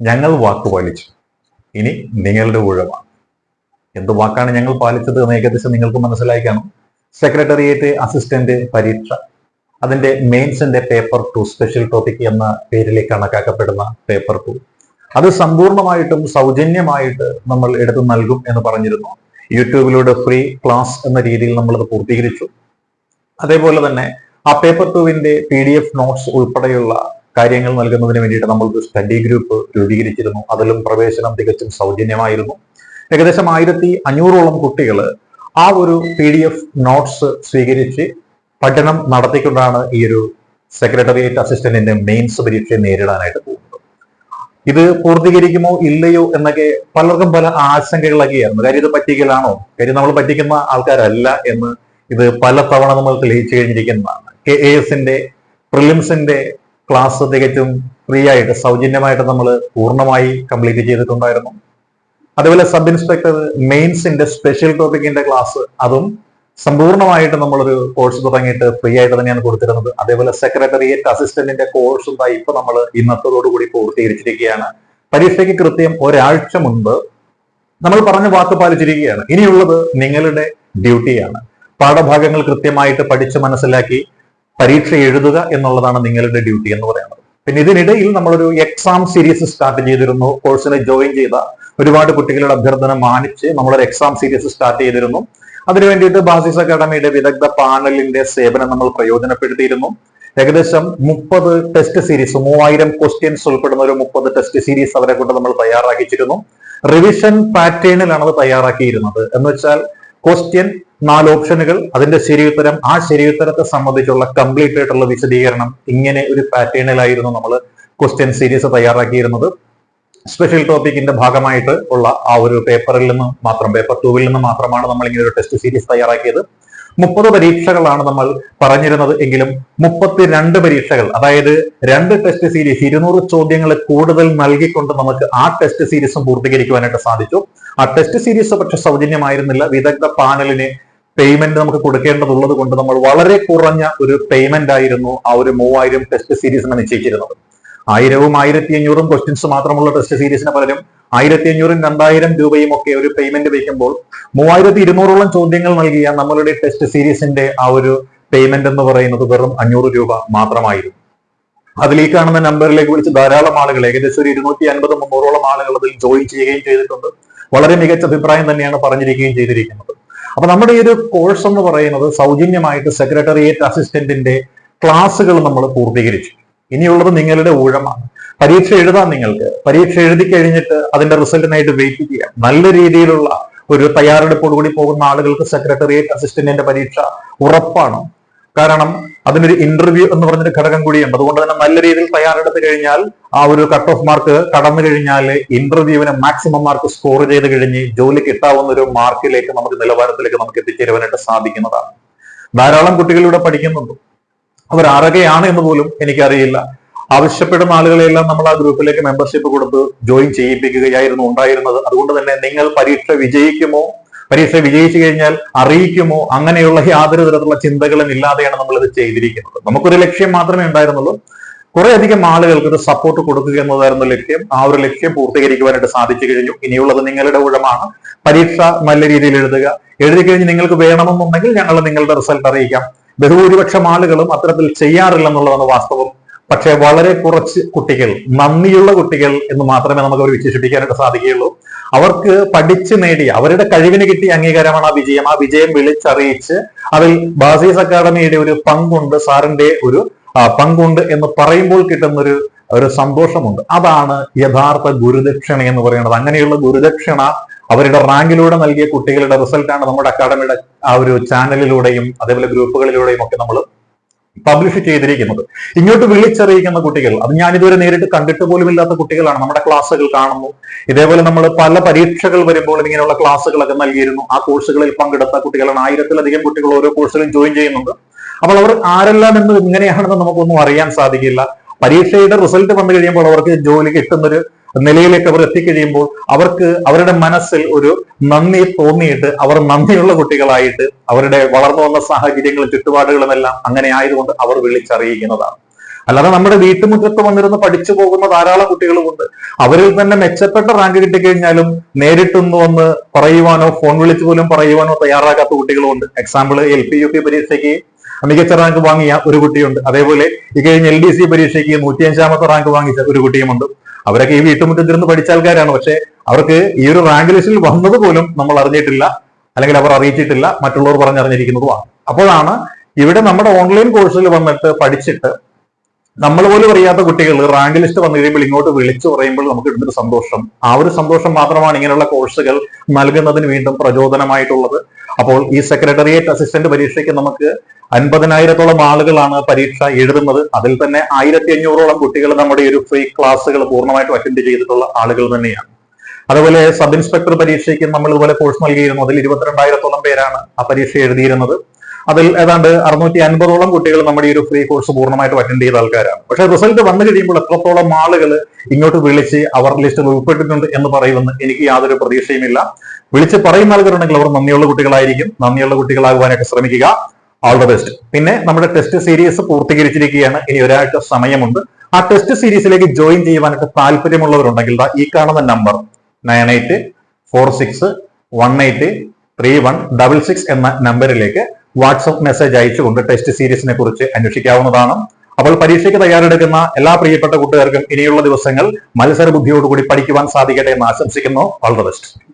ഞങ്ങൾ വാക്ക് പാലിച്ചു. ഇനി നിങ്ങളുടെ ഊഴമാണ് എന്ത് വാക്കാണ് ഞങ്ങൾ പാലിച്ചത് എന്ന് ഏകദേശം നിങ്ങൾക്ക് മനസ്സിലായി കാണും സെക്രട്ടേറിയറ്റ് അസിസ്റ്റന്റ് പരീക്ഷ അതിന്റെ മെയിൻസിന്റെ പേപ്പർ ടു സ്പെഷ്യൽ ടോപ്പിക് എന്ന പേരിൽ കണക്കാക്കപ്പെടുന്ന പേപ്പർ ടു അത് സമ്പൂർണമായിട്ടും സൗജന്യമായിട്ട് നമ്മൾ എടുത്തു നൽകും എന്ന് പറഞ്ഞിരുന്നു. യൂട്യൂബിലൂടെ ഫ്രീ ക്ലാസ് എന്ന രീതിയിൽ നമ്മൾ അത് പൂർത്തീകരിച്ചു. അതേപോലെ തന്നെ ആ പേപ്പർ ടുവിന്റെ പി ഡി എഫ് നോട്ട്സ് ഉൾപ്പെടെയുള്ള കാര്യങ്ങൾ നൽകുന്നതിന് വേണ്ടിയിട്ട് നമ്മൾ ഒരു സ്റ്റഡി ഗ്രൂപ്പ് രൂപീകരിച്ചിരുന്നു. അതിലും പ്രവേശനം തികച്ചും സൗജന്യമായിരുന്നു. ഏകദേശം ആയിരത്തി അഞ്ഞൂറോളം കുട്ടികൾ ആ ഒരു പി ഡി എഫ് നോട്ട്സ് സ്വീകരിച്ച് പഠനം നടത്തിക്കൊണ്ടാണ് ഈ ഒരു സെക്രട്ടേറിയറ്റ് അസിസ്റ്റന്റിന്റെ മെയിൻസ് പരീക്ഷയെ നേരിടാനായിട്ട് പോകുന്നത്. ഇത് പൂർത്തീകരിക്കുമോ ഇല്ലയോ എന്നൊക്കെ പലർക്കും പല ആശങ്കകളൊക്കെയായിരുന്നു കാര്യം ഇത് പറ്റിക്കലാണോ? കാര്യം നമ്മൾ പറ്റിക്കുന്ന ആൾക്കാരല്ല എന്ന് ഇത് പല തവണ നമ്മൾ തെളിയിച്ചു കഴിഞ്ഞിരിക്കുന്നതാണ്. കെ എ എസിന്റെ പ്രിലിംസിന്റെ ക്ലാസ് തികച്ചും ഫ്രീ ആയിട്ട് സൗജന്യമായിട്ട് നമ്മൾ പൂർണമായി കംപ്ലീറ്റ് ചെയ്തിട്ടുണ്ടായിരുന്നു. അതുപോലെ സബ് ഇൻസ്പെക്ടർ മെയിൻസിന്റെ സ്പെഷ്യൽ ടോപ്പിക്കിന്റെ ക്ലാസ് അതും സമ്പൂർണമായിട്ട് നമ്മളൊരു കോഴ്സ് തുടങ്ങിയിട്ട് ഫ്രീ ആയിട്ട് തന്നെയാണ് കൊടുത്തിരുന്നത്. അതേപോലെ സെക്രട്ടേറിയറ്റ് അസിസ്റ്റന്റിന്റെ കോഴ്സും ഇപ്പൊ നമ്മൾ ഇന്നത്തോടുകൂടി പൂർത്തീകരിച്ചിരിക്കുകയാണ്. പരീക്ഷയ്ക്ക് കൃത്യം ഒരാഴ്ച മുൻപ് നമ്മൾ പറഞ്ഞ വാക്ക് പാലിച്ചിരിക്കുകയാണ്. ഇനിയുള്ളത് നിങ്ങളുടെ ഡ്യൂട്ടിയാണ് പാഠഭാഗങ്ങൾ കൃത്യമായിട്ട് പഠിച്ച് മനസ്സിലാക്കി പരീക്ഷ എഴുതുക എന്നുള്ളതാണ് നിങ്ങളുടെ ഡ്യൂട്ടി എന്ന് പറയുന്നത്. പിന്നെ ഇതിനിടയിൽ നമ്മളൊരു എക്സാം സീരീസ് സ്റ്റാർട്ട് ചെയ്തിരുന്നു. കോഴ്സിനെ ജോയിൻ ചെയ്ത ഒരുപാട് കുട്ടികളുടെ അഭ്യർത്ഥന മാനിച്ച് നമ്മളൊരു എക്സാം സീരീസ് സ്റ്റാർട്ട് ചെയ്തിരുന്നു. അതിനു വേണ്ടിയിട്ട് ബാസിസ് അക്കാഡമിയുടെ വിദഗ്ധ പാനലിന്റെ സേവനം നമ്മൾ പ്രയോജനപ്പെടുത്തിയിരുന്നു. ഏകദേശം മുപ്പത് ടെസ്റ്റ് സീരീസ് മൂവായിരം ക്വസ്റ്റ്യൻസ് ഉൾപ്പെടുന്ന ഒരു മുപ്പത് ടെസ്റ്റ് സീരീസ് അവരെ കൊണ്ട് നമ്മൾ തയ്യാറാക്കിച്ചിരുന്നു. റിവിഷൻ പാറ്റേണിലാണ് അത് തയ്യാറാക്കിയിരുന്നത്. എന്ന് വെച്ചാൽ ക്വസ്റ്റ്യൻ നാല് ഓപ്ഷനുകൾ അതിന്റെ ശരിയുത്തരം ആ ശരിയുത്തരത്തെ സംബന്ധിച്ചുള്ള കംപ്ലീറ്റ് ആയിട്ടുള്ള വിശദീകരണം ഇങ്ങനെ ഒരു പാറ്റേണിലായിരുന്നു നമ്മൾ ക്വസ്റ്റ്യൻ സീരീസ് തയ്യാറാക്കിയിരുന്നത്. സ്പെഷ്യൽ ടോപ്പിക്കിന്റെ ഭാഗമായിട്ട് ഉള്ള ആ ഒരു പേപ്പറിൽ നിന്ന് മാത്രം പേപ്പർ ടൂവിൽ നിന്ന് മാത്രമാണ് നമ്മൾ ഇങ്ങനെ ഒരു ടെസ്റ്റ് സീരീസ് തയ്യാറാക്കിയത്. മുപ്പത് പരീക്ഷകളാണ് നമ്മൾ പറഞ്ഞിരുന്നത് എങ്കിലും മുപ്പത്തിരണ്ട് പരീക്ഷകൾ അതായത് രണ്ട് ടെസ്റ്റ് സീരീസ് ഇരുന്നൂറ് ചോദ്യങ്ങൾ കൂടുതൽ നൽകിക്കൊണ്ട് നമുക്ക് ആ ടെസ്റ്റ് സീരീസും പൂർത്തീകരിക്കുവാനായിട്ട് സാധിച്ചു. ആ ടെസ്റ്റ് സീരീസ് പക്ഷെ സൗജന്യമായിരുന്നില്ല. വിദഗ്ധ പാനലിന് പേയ്മെന്റ് നമുക്ക് കൊടുക്കേണ്ടതുള്ളത് കൊണ്ട് നമ്മൾ വളരെ കുറഞ്ഞ ഒരു പേയ്മെന്റ് ആയിരുന്നു ആ ഒരു മൂവായിരം ടെസ്റ്റ് സീരീസിന് നിശ്ചയിച്ചിരുന്നത്. ആയിരവും ആയിരത്തി അഞ്ഞൂറും ക്വസ്റ്റ്യൻസ് മാത്രമുള്ള ടെസ്റ്റ് സീരീസിന് പലരും ആയിരത്തി അഞ്ഞൂറും രണ്ടായിരം രൂപയും ഒക്കെ ഒരു പേയ്മെന്റ് വയ്ക്കുമ്പോൾ മൂവായിരത്തി ഇരുന്നൂറോളം ചോദ്യങ്ങൾ നൽകിയ നമ്മളുടെ ടെസ്റ്റ് സീരീസിന്റെ ആ ഒരു പേയ്മെന്റ് എന്ന് പറയുന്നത് വെറും അഞ്ഞൂറ് രൂപ മാത്രമായിരുന്നു. അതിൽ കാണുന്ന നമ്പറിലേക്ക് വിളിച്ച് ധാരാളം ആളുകൾ ഏകദേശം ഒരു ഇരുന്നൂറ്റി അൻപത് മുന്നൂറോളം ആളുകൾ അതിൽ ജോയിൻ ചെയ്യുകയും ചെയ്തിട്ടുണ്ട്. വളരെ മികച്ച അഭിപ്രായം തന്നെയാണ് പറഞ്ഞിരിക്കുകയും ചെയ്തിരിക്കുന്നത്. അപ്പൊ നമ്മുടെ ഈ ഒരു കോഴ്സ് എന്ന് പറയുന്നത് സൗജന്യമായിട്ട് സെക്രട്ടേറിയറ്റ് അസിസ്റ്റന്റിന്റെ ക്ലാസ്സുകൾ നമ്മൾ പൂർത്തീകരിച്ചു. ഇനിയുള്ളത് നിങ്ങളുടെ ഊഴമാണ്. പരീക്ഷ എഴുതാം നിങ്ങൾക്ക്. പരീക്ഷ എഴുതി കഴിഞ്ഞിട്ട് അതിന്റെ റിസൾട്ടിനായിട്ട് വെയിറ്റ് ചെയ്യാം നല്ല രീതിയിലുള്ള ഒരു തയ്യാറെടുപ്പോടുകൂടി പോകുന്ന ആളുകൾക്ക് സെക്രട്ടേറിയറ്റ് അസിസ്റ്റന്റിന്റെ പരീക്ഷ ഉറപ്പാണ്. കാരണം അതിനൊരു ഇന്റർവ്യൂ എന്ന് പറഞ്ഞൊരു ഘടകം കൂടിയുണ്ട്. അതുകൊണ്ട് തന്നെ നല്ല രീതിയിൽ തയ്യാറെടുത്ത് കഴിഞ്ഞാൽ ആ ഒരു കട്ട് ഓഫ് മാർക്ക് കടന്നു കഴിഞ്ഞാൽ ഇന്റർവ്യൂവിന് മാക്സിമം മാർക്ക് സ്കോർ ചെയ്ത് കഴിഞ്ഞ് ജോലി കിട്ടാവുന്ന ഒരു മാർക്കിലേക്ക് നമുക്ക് നിലവാരത്തിലേക്ക് നമുക്ക് എത്തിച്ചേരുവാനായിട്ട് സാധിക്കുന്നതാണ്. ധാരാളം കുട്ടികളിവിടെ പഠിക്കുന്നുണ്ട്. അവർ ആരൊക്കെയാണ് എന്ന് പോലും എനിക്കറിയില്ല. ആവശ്യപ്പെടുന്ന ആളുകളെല്ലാം നമ്മൾ ആ ഗ്രൂപ്പിലേക്ക് മെമ്പർഷിപ്പ് കൊടുത്ത് ജോയിൻ ചെയ്യിപ്പിക്കുകയായിരുന്നു ഉണ്ടായിരുന്നത്. അതുകൊണ്ട് തന്നെ നിങ്ങൾ പരീക്ഷ വിജയിക്കുമോ? പരീക്ഷ വിജയിച്ചു കഴിഞ്ഞാൽ അറിയിക്കുമോ? അങ്ങനെയുള്ള യാതൊരു തരത്തിലുള്ള ചിന്തകളും ഇല്ലാതെയാണ് നമ്മൾ ഇത് ചെയ്തിരിക്കുന്നത്. നമുക്കൊരു ലക്ഷ്യം മാത്രമേ ഉണ്ടായിരുന്നുള്ളൂ. കുറെ അധികം ആളുകൾക്ക് ഒരു സപ്പോർട്ട് കൊടുക്കുക എന്നതായിരുന്നു ലക്ഷ്യം. ആ ഒരു ലക്ഷ്യം പൂർത്തീകരിക്കുവാനായിട്ട് സാധിച്ചു കഴിഞ്ഞു. ഇനിയുള്ളത് നിങ്ങളുടെ ഊഴമാണ് പരീക്ഷ നല്ല രീതിയിൽ എഴുതുക. എഴുതി കഴിഞ്ഞ് നിങ്ങൾക്ക് വേണമെന്നുണ്ടെങ്കിൽ ഞങ്ങൾ നിങ്ങളുടെ റിസൾട്ട് അറിയിക്കാം. ബഹുഭൂരിപക്ഷം ആളുകളും അത്തരത്തിൽ ചെയ്യാറില്ലെന്നുള്ളതാണ് വാസ്തവം. പക്ഷേ വളരെ കുറച്ച് കുട്ടികൾ നന്ദിയുള്ള കുട്ടികൾ എന്ന് മാത്രമേ നമുക്ക് അവർ വിശേഷിപ്പിക്കാനായിട്ട് സാധിക്കുകയുള്ളൂ. അവർക്ക് പഠിച്ചു നേടി അവരുടെ കഴിവിന് കിട്ടിയ അംഗീകാരമാണ് ആ വിജയം. ആ വിജയം വിളിച്ചറിയിച്ച് അതിൽ ബാസീസ് അക്കാദമിയുടെ ഒരു പങ്കുണ്ട് സാറിന്റെ ഒരു പങ്കുണ്ട് എന്ന് പറയുമ്പോൾ കിട്ടുന്നൊരു ഒരു സന്തോഷമുണ്ട്. അതാണ് യഥാർത്ഥ ഗുരുദക്ഷിണ എന്ന് പറയുന്നത്. അങ്ങനെയുള്ള ഗുരുദക്ഷിണ അവരുടെ റാങ്കിലൂടെ നൽകിയ കുട്ടികളുടെ റിസൾട്ടാണ് നമ്മുടെ അക്കാഡമിയുടെ ആ ഒരു ചാനലിലൂടെയും അതേപോലെ ഗ്രൂപ്പുകളിലൂടെയും ഒക്കെ നമ്മൾ പബ്ലിഷ് ചെയ്തിരിക്കുന്നത്. ഇങ്ങോട്ട് വിളിച്ചറിയിക്കുന്ന കുട്ടികൾ അത് ഞാൻ ഇതുവരെ നേരിട്ട് കണ്ടിട്ട് പോലും ഇല്ലാത്ത കുട്ടികളാണ്. നമ്മുടെ ക്ലാസ്സുകൾ കാണുന്നു. ഇതേപോലെ നമ്മൾ പല പരീക്ഷകൾ വരുമ്പോൾ ഇങ്ങനെയുള്ള ക്ലാസ്സുകളൊക്കെ നൽകിയിരുന്നു. ആ കോഴ്സുകളിൽ പങ്കെടുത്ത കുട്ടികളാണ്. ആയിരത്തിലധികം കുട്ടികൾ ഓരോ കോഴ്സുകളും ജോയിൻ ചെയ്യുന്നുണ്ട്. അപ്പോൾ അവർ ആരെല്ലാം എന്ന് ഇങ്ങനെയാണെന്ന് നമുക്കൊന്നും അറിയാൻ സാധിക്കില്ല. പരീക്ഷയുടെ റിസൾട്ട് വന്നു കഴിയുമ്പോൾ അവർക്ക് ജോലി കിട്ടുന്നൊരു നിലയിലേക്ക് അവർ എത്തിക്കഴിയുമ്പോൾ അവർക്ക് അവരുടെ മനസ്സിൽ ഒരു നന്ദി തോന്നിയിട്ട് അവർ നന്ദിയുള്ള കുട്ടികളായിട്ട് അവരുടെ വളർന്നു വന്ന സാഹചര്യങ്ങളും ചുറ്റുപാടുകളും എല്ലാം അങ്ങനെ ആയതുകൊണ്ട് അവർ വിളിച്ചറിയിക്കുന്നതാണ്. അല്ലാതെ നമ്മുടെ വീട്ടുമുറ്റത്ത് വന്നിരുന്ന് പഠിച്ചു പോകുന്ന ധാരാളം കുട്ടികളുമുണ്ട് അവരിൽ തന്നെ മെച്ചപ്പെട്ട റാങ്ക് കിട്ടിക്കഴിഞ്ഞാലും നേരിട്ടൊന്നു വന്ന് പറയുവാനോ ഫോൺ വിളിച്ചു പോലും പറയുവാനോ തയ്യാറാകാത്ത കുട്ടികളുമുണ്ട് example L P U P പരീക്ഷയ്ക്ക് മികച്ച റാങ്ക് വാങ്ങിയ ഒരു കുട്ടിയുണ്ട്. അതേപോലെ ഈ കഴിഞ്ഞ എൽ ഡി സി പരീക്ഷയ്ക്ക് നൂറ്റിയഞ്ചാമത്തെ റാങ്ക് വാങ്ങിച്ച ഒരു കുട്ടിയുമുണ്ട്. അവരൊക്കെ ഈ വീട്ടുമുറ്റത്തിരുന്ന് പഠിച്ച ആൾക്കാരാണ്. പക്ഷെ അവർക്ക് ഈ ഒരു റാങ്ക് ലിസ്റ്റിൽ വന്നത് പോലും നമ്മൾ അറിഞ്ഞിട്ടില്ല. അല്ലെങ്കിൽ അവർ അറിയിച്ചിട്ടില്ല. മറ്റുള്ളവർ പറഞ്ഞറിഞ്ഞിരിക്കുന്നതുമാണ് അപ്പോഴാണ് ഇവിടെ നമ്മുടെ ഓൺലൈൻ കോഴ്സിൽ വന്നിട്ട് പഠിച്ചിട്ട് നമ്മൾ പോലും അറിയാത്ത കുട്ടികൾ റാങ്ക് ലിസ്റ്റ് വന്നു കഴിയുമ്പോൾ ഇങ്ങോട്ട് വിളിച്ചു പറയുമ്പോൾ നമുക്ക് കിട്ടുന്നൊരു സന്തോഷം. ആ ഒരു സന്തോഷം മാത്രമാണ് ഇങ്ങനെയുള്ള കോഴ്സുകൾ നൽകുന്നതിന് വീണ്ടും പ്രചോദനമായിട്ടുള്ളത്. അപ്പോൾ ഈ സെക്രട്ടേറിയറ്റ് അസിസ്റ്റന്റ് പരീക്ഷയ്ക്ക് നമുക്ക് അൻപതിനായിരത്തോളം ആളുകളാണ് പരീക്ഷ എഴുതുന്നത്. അതിൽ തന്നെ ആയിരത്തി അഞ്ഞൂറോളം കുട്ടികൾ നമ്മുടെ ഒരു ഫ്രീ ക്ലാസ്സുകൾ പൂർണമായിട്ടും അറ്റൻഡ് ചെയ്തിട്ടുള്ള ആളുകൾ തന്നെയാണ്. അതുപോലെ സബ് ഇൻസ്പെക്ടർ പരീക്ഷയ്ക്ക് നമ്മൾ ഇതുപോലെ കോഴ്സ് നൽകിയിരുന്നു. അതിൽ ഇരുപത്തിരണ്ടായിരത്തോളം പേരാണ് ആ പരീക്ഷ എഴുതിയിരുന്നത്. അതിൽ ഏതാണ്ട് അറുന്നൂറ്റി അൻപതോളം കുട്ടികൾ നമ്മുടെ ഈ ഒരു ഫ്രീ കോഴ്സ് പൂർണമായിട്ട് അറ്റൻഡ് ചെയ്ത ആൾക്കാരാണ്. പക്ഷെ റിസൾട്ട് വന്നു കഴിയുമ്പോൾ എത്രത്തോളം ആളുകൾ ഇങ്ങോട്ട് വിളിച്ച് അവർ ലിസ്റ്റിൽ ഉൾപ്പെട്ടിട്ടുണ്ട് എന്ന് പറയുമെന്ന് എനിക്ക് യാതൊരു പ്രതീക്ഷയുമില്ല. വിളിച്ച് പറയുന്ന ആൾക്കാരുണ്ടെങ്കിൽ അവർ നന്ദിയുള്ള കുട്ടികളായിരിക്കും. നന്ദിയുള്ള കുട്ടികളാകുവാനൊക്കെ ശ്രമിക്കുക. ഓൾ ദ ബെസ്റ്റ് പിന്നെ നമ്മുടെ ടെസ്റ്റ് സീരീസ് പൂർത്തീകരിച്ചിരിക്കുകയാണ്. ഇനി ഒരാഴ്ച സമയമുണ്ട്. ആ ടെസ്റ്റ് സീരീസിലേക്ക് ജോയിൻ ചെയ്യുവാനൊക്കെ താല്പര്യമുള്ളവരുണ്ടെങ്കിൽ ഈ കാണുന്ന number nine eight four six one eight three one double six എന്ന നമ്പറിലേക്ക് വാട്സപ്പ് മെസ്സേജ് അയച്ചുകൊണ്ട് ടെസ്റ്റ് സീരീസിനെ കുറിച്ച് അന്വേഷിക്കാവുന്നതാണ്. അപ്പോൾ പരീക്ഷയ്ക്ക് തയ്യാറെടുക്കുന്ന എല്ലാ പ്രിയപ്പെട്ട കൂട്ടുകാർക്കും ഇനിയുള്ള ദിവസങ്ങൾ മത്സര ബുദ്ധിയോടുകൂടി പഠിക്കുവാൻ സാധിക്കട്ടെ എന്ന് ആശംസിക്കുന്നു. All the best